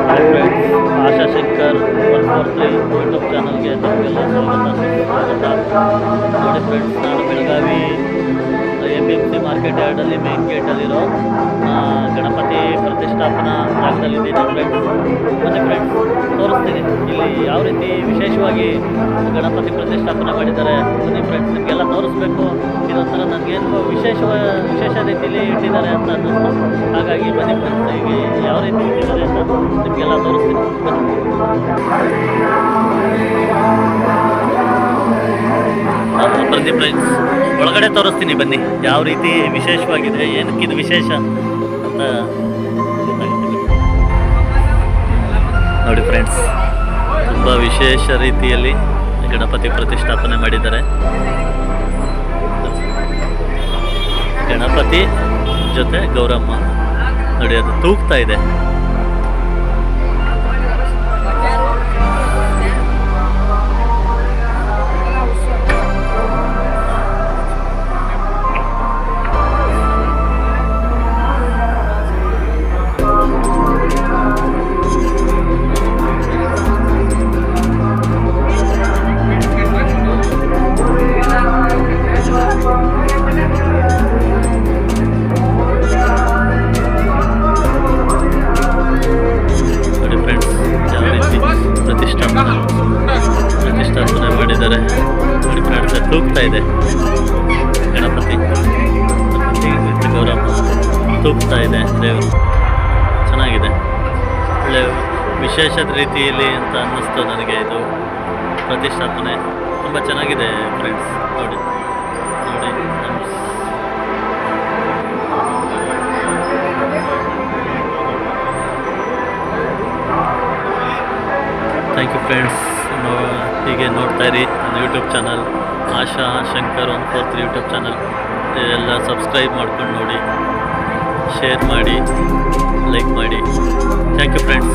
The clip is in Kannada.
Hi friends Asha Shankar one four three YouTube ಚಾನಲ್ಗೆ ತಮಗೆಲ್ಲ ಸ್ವಾಗತ ಸುಸ್ವಾಗತ ನೋಡಿ ಮಾರ್ಕೆಟ್ ಯಾರ್ಡಲ್ಲಿ ಮೇನ್ ಗೇಟಲ್ಲಿರೋ ಗಣಪತಿ ಪ್ರತಿಷ್ಠಾಪನಾ ಜಾಗದಲ್ಲಿದ್ದೀನಿ ಫ್ರೆಂಡ್ಸ್ ಮತ್ತು ಫ್ರೆಂಡ್ಸ್ ತೋರಿಸ್ತೀನಿ. ಇಲ್ಲಿ ಯಾವ ರೀತಿ ವಿಶೇಷವಾಗಿ ಗಣಪತಿ ಪ್ರತಿಷ್ಠಾಪನೆ ಮಾಡಿದ್ದಾರೆ ಬನ್ನಿ ಫ್ರೆಂಡ್ಸ್ ನಿಮಗೆಲ್ಲ ತೋರಿಸ್ಬೇಕು. ಇದೊಂಥರ ನನಗೇನು ವಿಶೇಷ ವಿಶೇಷ ರೀತಿಯಲ್ಲಿ ಇಟ್ಟಿದ್ದಾರೆ ಅಂತ ಅನ್ನಿಸ್ತು. ಹಾಗಾಗಿ ಬನ್ನಿ ಫ್ರೆಂಡ್ಸ್ ಈಗ ಯಾವ ರೀತಿ ಇಟ್ಟಿದ್ದಾರೆ ಅಂತ ನಿಮಗೆಲ್ಲ ತೋರಿಸ್ತೀನಿ. ಬನ್ನಿ. ಪ್ರತಿ ಫ್ರೆಂಡ್ಸ್ ಒಳಗಡೆ ತೋರಿಸ್ತೀನಿ, ಬನ್ನಿ. ಯಾವ ರೀತಿ ವಿಶೇಷವಾಗಿದೆ ಏನಕ್ಕಿದು ವಿಶೇಷ ಅಂತ ನೋಡಿ ಫ್ರೆಂಡ್ಸ್ ತುಂಬ ವಿಶೇಷ ರೀತಿಯಲ್ಲಿ ಗಣಪತಿ ಪ್ರತಿಷ್ಠಾಪನೆ ಮಾಡಿದ್ದಾರೆ. ಗಣಪತಿ ಜೊತೆ ಗೌರಮ್ಮ. ನೋಡಿ, ಅದು ತೂಗ್ತಾ ಇದೆ. ತೂಗ್ತಾ ಇದೆ. ಗಣಪತಿ. ಗಣಪತಿ ಗೌರವ ತೂಗ್ತಾ ಇದೆ. ದೇವರು. ಚೆನ್ನಾಗಿದೆ. ಒಳ್ಳೆ ವಿಶೇಷ ರೀತಿಯಲ್ಲಿ ಅಂತ ಅನ್ನಿಸ್ತು ನನಗೆ ಇದು ಪ್ರತಿಷ್ಠಾಪನೆ. ತುಂಬ ಚೆನ್ನಾಗಿದೆ ಫ್ರೆಂಡ್ಸ್ ನೋಡಿ. ಥ್ಯಾಂಕ್ ಯು ಫ್ರೆಂಡ್ಸ್ ಹೀಗೆ ನೋಡ್ತಾ ಇರಿ ನನ್ನ YouTube channel Asha Shankar one four three YouTube channel ಎಲ್ಲ ಸಬ್ಸ್ಕ್ರೈಬ್ ಮಾಡ್ಕೊಂಡು ನೋಡಿ. ಶೇರ್ ಮಾಡಿ ಲೈಕ್ ಮಾಡಿ. Thank you friends